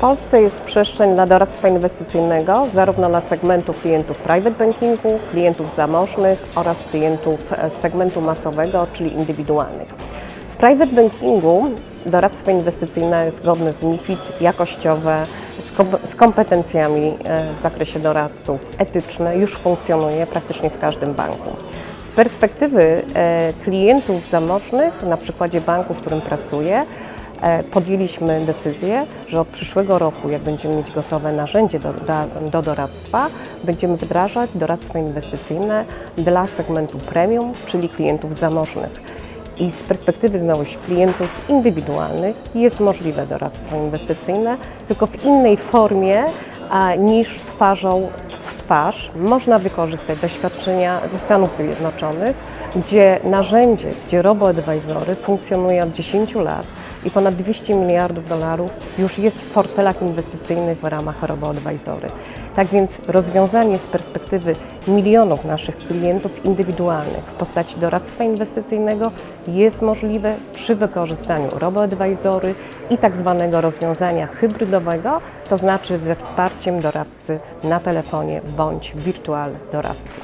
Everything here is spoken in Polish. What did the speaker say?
Polsce jest przestrzeń dla doradztwa inwestycyjnego, zarówno dla segmentu klientów private bankingu, klientów zamożnych oraz klientów e, segmentu masowego, czyli indywidualnych. W private bankingu doradztwo inwestycyjne jest zgodne z MIFID, jakościowe, z kom- z kompetencjami e, w zakresie doradców etyczne, już funkcjonuje praktycznie w każdym banku. Z perspektywy e, klientów zamożnych, na przykładzie banku, w którym pracuję, podjęliśmy decyzję, że od przyszłego roku, jak będziemy mieć gotowe narzędzie do, do doradztwa, będziemy wdrażać doradztwo inwestycyjne dla segmentu premium, czyli klientów zamożnych. I z perspektywy znowu klientów indywidualnych jest możliwe doradztwo inwestycyjne, tylko w innej formie a, niż twarzą w twarz. Można wykorzystać doświadczenia ze Stanów Zjednoczonych, gdzie narzędzie, gdzie robo-advisory funkcjonuje od 10 lat i ponad 200 miliardów dolarów już jest w portfelach inwestycyjnych w ramach robo-advisory. Tak więc rozwiązanie z perspektywy milionów naszych klientów indywidualnych w postaci doradztwa inwestycyjnego jest możliwe przy wykorzystaniu robo-advisory i tak zwanego rozwiązania hybrydowego, to znaczy ze wsparciem doradcy na telefonie bądź wirtual doradcy.